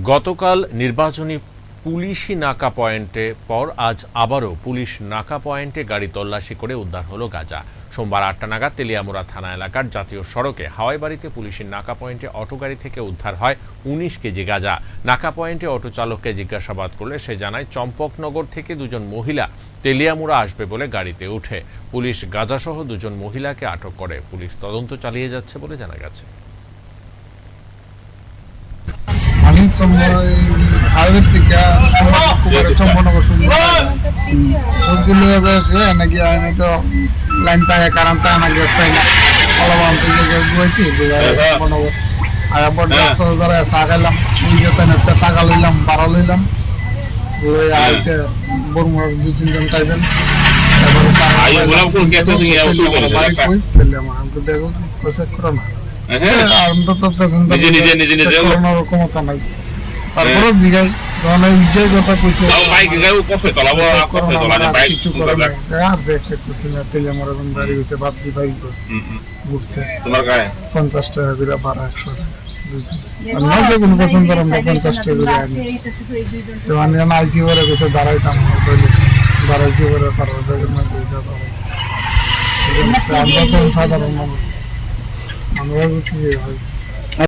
গতকাল নির্বাচনী পুলিশি নাকা পয়েন্টে পর আজ আবারও পুলিশ নাকা পয়েন্টে গাড়ি তল্লাশি করে উদ্ধার হলো গাঁজা। সোমবার আটটা নাগাদ তেলিয়ামুড়া থানা এলাকার জাতীয় সড়কে হাওয়াই বাড়িতে পুলিশের নাকা পয়েন্টে অটো গাড়ি থেকে উদ্ধার হয় উনিশ কেজি গাঁজা। নাকা পয়েন্টে অটো চালককে জিজ্ঞাসাবাদ করলে সে জানায়, চম্পকনগর থেকে দুজন মহিলা তেলিয়ামুড়া আসবে বলে গাড়িতে উঠে পুলিশ গাঁজাসহ দুজন মহিলাকে আটক করে। পুলিশ তদন্ত চালিয়ে যাচ্ছে বলে জানা গেছে আমি হাইওয়ের থেকে চম্পনগর শুনছি সবজি লিয়ে যাচ্ছে নাকি আমি তো লাইন থাকে কারণ তা নাকি পাই না অলবান থেকে গুয়াইছি আর পর দশ হাজার নিজে টাকা লইলাম বারো লইলাম লই আইতে বরমুড়ার দুই তিনজন খাইবেন Aí eu vou com que essa assim é o tudo, né? দেখো পয়সা করো না Aham. আমরা তো নিজে নিজে নিজে নিজে ক্ষমতা নাই তারপরে জিগাই যখন ইজ্জয় কথা কইছে। cofre, lá vou lá, cofre, lá de pai, কিছু করে না আর যে একটা কিছু না তেলে আমার এখন বাড়ি হয়েছে ভাবছি ভাই ঘুরছে। Tomar cai. পঞ্চাশ টাকা করে বারো একশো টাকা দুইজন। আর না যে কোনো পছন্দ আমরা পঞ্চাশ টাকা করে আনি। তো আমি আইটি করে গেছে দাঁড়াইতাম দাঁড়াইতে করে। তারপরে না আমরা তো সাধারণ মানুষ। আমরা কিছু হয়।